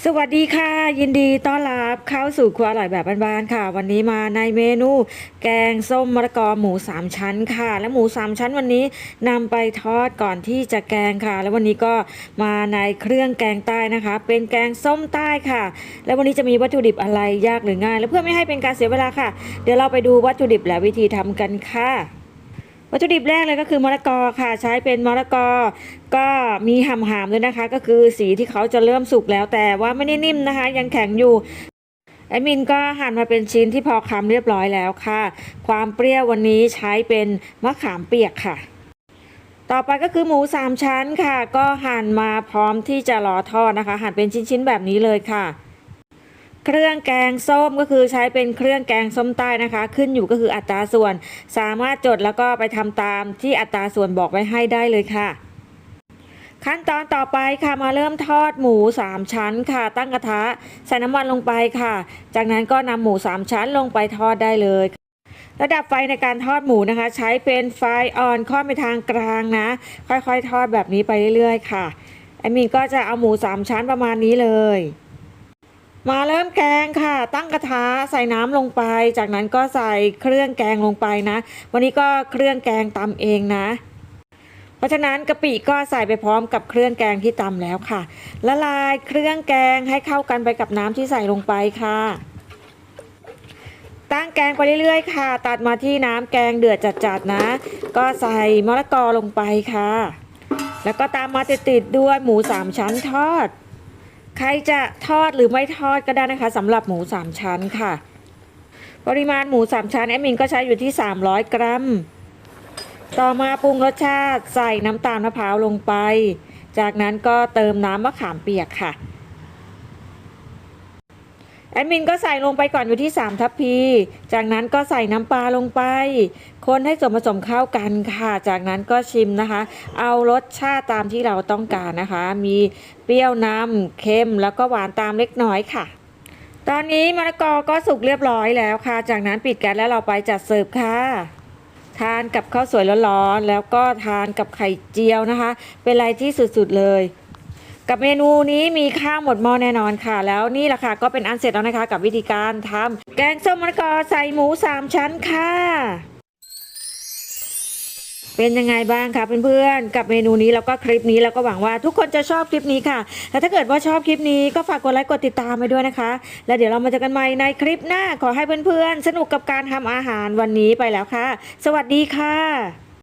สวัสดีค่ะ ยินดีต้อนรับเข้าสู่ครัวอร่อยแบบบ้านๆค่ะ วันนี้มาในเมนู แกงส้มมะละกอหมูสามชั้นค่ะ และหมูสามชั้นวันนี้นำไปทอดก่อนที่จะแกงค่ะ แล้ววันนี้ก็มาในเครื่องแกงใต้นะคะ เป็นแกงส้มใต้ค่ะ แล้ววันนี้จะมีวัตถุดิบอะไรยากหรือง่าย และเพื่อไม่ให้เป็นการเสียเวลาค่ะ เดี๋ยวเราไปดูวัตถุดิบและวิธีทำกันค่ะ วัตถุดิบแรกเลยก็คือมะละกอค่ะ ใช้เป็นมะละกอ ก็มีหำๆด้วยนะคะ ก็คือสีที่เขาจะเริ่มสุกแล้วแต่ว่าไม่ได้นิ่มนะคะ ยังแข็งอยู่แอดมินก็หั่นมาเป็นชิ้นที่พอคำเรียบร้อยแล้วค่ะ ความเปรี้ยววันนี้ใช้เป็นมะขามเปียกค่ะ ต่อไปก็คือหมูสามชั้นค่ะ ก็หั่นมาพร้อมที่จะรอทอดนะคะ หั่นเป็นชิ้นๆแบบนี้เลยค่ะ เครื่องแกงส้มก็คือใช้เป็นเครื่องแกงส้มใต้นะคะ ขึ้นอยู่ก็คืออัตราส่วน สามารถจดแล้วก็ไปทำตามที่อัตราส่วนบอกไว้ให้ได้เลยค่ะ ขั้นตอนต่อไปค่ะมาเริ่มทอดหมู 3 ชั้นค่ะ ตั้งกระทะใส่น้ำมันลงไปค่ะ จากนั้นก็นำหมู 3 ชั้นลงไปทอดได้เลยระดับไฟในการทอดหมูนะคะ ใช้เป็นไฟอ่อนค่อนไปทางกลางนะ ค่อยๆ ทอดแบบนี้ไปเรื่อยๆ ค่ะแอดมินก็จะเอาหมู 3 ชั้นประมาณนี้เลย มาเริ่มแกงค่ะ ตั้งกระทะใส่น้ำลงไป จากนั้นก็ใส่เครื่องแกงลงไปนะ วันนี้ก็เครื่องแกงตำเองนะ เพราะฉะนั้นกะปิก็ใส่ไปพร้อมกับเครื่องแกงที่ตำแล้วค่ะ ละลายเครื่องแกงให้เข้ากันไปกับน้ำที่ใส่ลงไปค่ะ ตั้งแกงไปเรื่อยๆ ค่ะ ตัดมาที่น้ำแกงเดือดจัดๆนะ ก็ใส่มะละกอลงไปค่ะ แล้วก็ตามมาติดๆด้วยหมูสามชั้นทอด ใครจะทอดหรือไม่ทอดก็ได้นะคะสำหรับหมูสามชั้นค่ะ ปริมาณหมูสามชั้นแอดมินก็ใช้อยู่ที่ 300 กรัม ต่อมาปรุงรสชาติใส่น้ำตาลมะพร้าวลงไป จากนั้นก็เติมน้ำมะขามเปียกค่ะ แอดมินก็ใส่ลงไปก่อนอยู่ที่ 3 ทัพพี จากนั้นก็ใส่น้ำปลาลงไป คนให้ส่วนผสมเข้ากันค่ะ จากนั้นก็ชิมนะคะ เอารสชาติตามที่เราต้องการนะคะ มีเปรี้ยวนำเค็มแล้วก็หวานตามเล็กน้อยค่ะ ตอนนี้มะละกอก็สุกเรียบร้อยแล้วค่ะ จากนั้นปิดแก๊สแล้วเราไปจัดเสิร์ฟค่ะทานกับข้าวสวยร้อนๆแล้วก็ทานกับไข่เจียวนะคะ เป็นอะไรที่สุดๆเลย กับเมนูนี้มีข้าวหมดหม้อแน่นอนค่ะ แล้วนี่แหละค่ะก็เป็นอันเสร็จแล้วนะคะ กับวิธีการทำแกงส้มมะละกอใส่หมูสามชั้นค่ะ เป็นยังไงบ้างคะเพื่อนๆกับเมนูนี้แล้วก็คลิปนี้แล้วก็หวังว่าทุกคนจะชอบคลิปนี้ค่ะและถ้าเกิดว่าชอบคลิปนี้ก็ฝากกดไลค์กดติดตามไปด้วยนะคะ แล้วเดี๋ยวเรามาเจอกันใหม่ในคลิปหน้าขอให้เพื่อนๆสนุกกับการทำอาหารวันนี้ไปแล้วค่ะ สวัสดีค่ะ